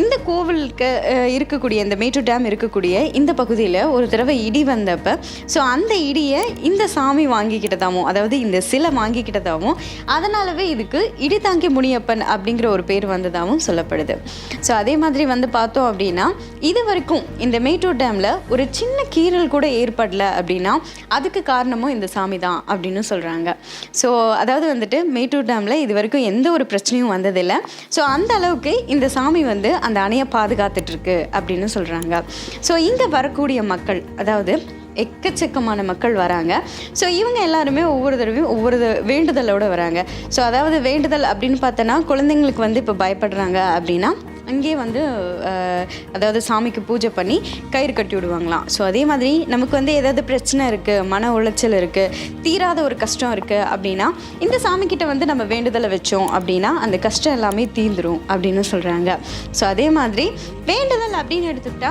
இந்த கோவிலுக்கு இருக்கக்கூடிய இந்த மேட்டூர் டேம் இருக்கக்கூடிய இந்த பகுதியில் ஒரு தடவை இடி வந்தப்ப ஸோ அந்த இடியை இந்த சாமி வாங்கிக்கிட்டதாமோ அதாவது இந்த சிலை வாங்கிக்கிட்டதாகவும் அதனாலவே இதுக்கு இடி தாங்கி முனியப்பன் அப்படிங்கிற ஒரு பேர் வந்ததாகவும் சொல்லப்படுது. ஸோ அதே மாதிரி வந்து பார்த்தோம் அப்படின்னா இது வரைக்கும் இந்த மேட்டூர் டேமில் ஒரு சின்ன கீறல் கூட ஏற்படல அப்படின்னா அதுக்கு காரணமும் இந்த சாமி தான் அப்படின்னு சொல்கிறாங்க ஸோ அதாவது வந்துட்டு மேட்டூர் டேமில் இது வரைக்கும் எந்த ஒரு பிரச்சனையும் வந்ததில்லை. ஸோ அந்த அளவுக்கு இந்த சாமி வந்து அந்த அணையை பாதுகாத்துட்டு இருக்கு அப்படின்னு சொல்கிறாங்க ஸோ இங்கே வரக்கூடிய மக்கள் அதாவது எக்கச்சக்கமான மக்கள் வராங்க. ஸோ இவங்க எல்லாருமே ஒவ்வொரு தடவையும் ஒவ்வொரு வேண்டுதலோடு வராங்க. ஸோ அதாவது வேண்டுதல் அப்படின்னு பார்த்தோன்னா குழந்தைங்களுக்கு வந்து இப்போ பயப்படுறாங்க அப்படின்னா அங்கேயே வந்து அதாவது சாமிக்கு பூஜை பண்ணி கயிறு கட்டி விடுவாங்களாம். ஸோ அதே மாதிரி நமக்கு வந்து ஏதாவது பிரச்சனை இருக்குது மன உளைச்சல் இருக்குது தீராத ஒரு கஷ்டம் இருக்குது அப்படின்னா இந்த சாமிக்கிட்ட வந்து நம்ம வேண்டுதலை வச்சோம் அப்படின்னா அந்த கஷ்டம் எல்லாமே தீந்துரும் அப்படின்னு சொல்கிறாங்க ஸோ அதே மாதிரி வேண்டுதல் அப்படின்னு எடுத்துக்கிட்டால்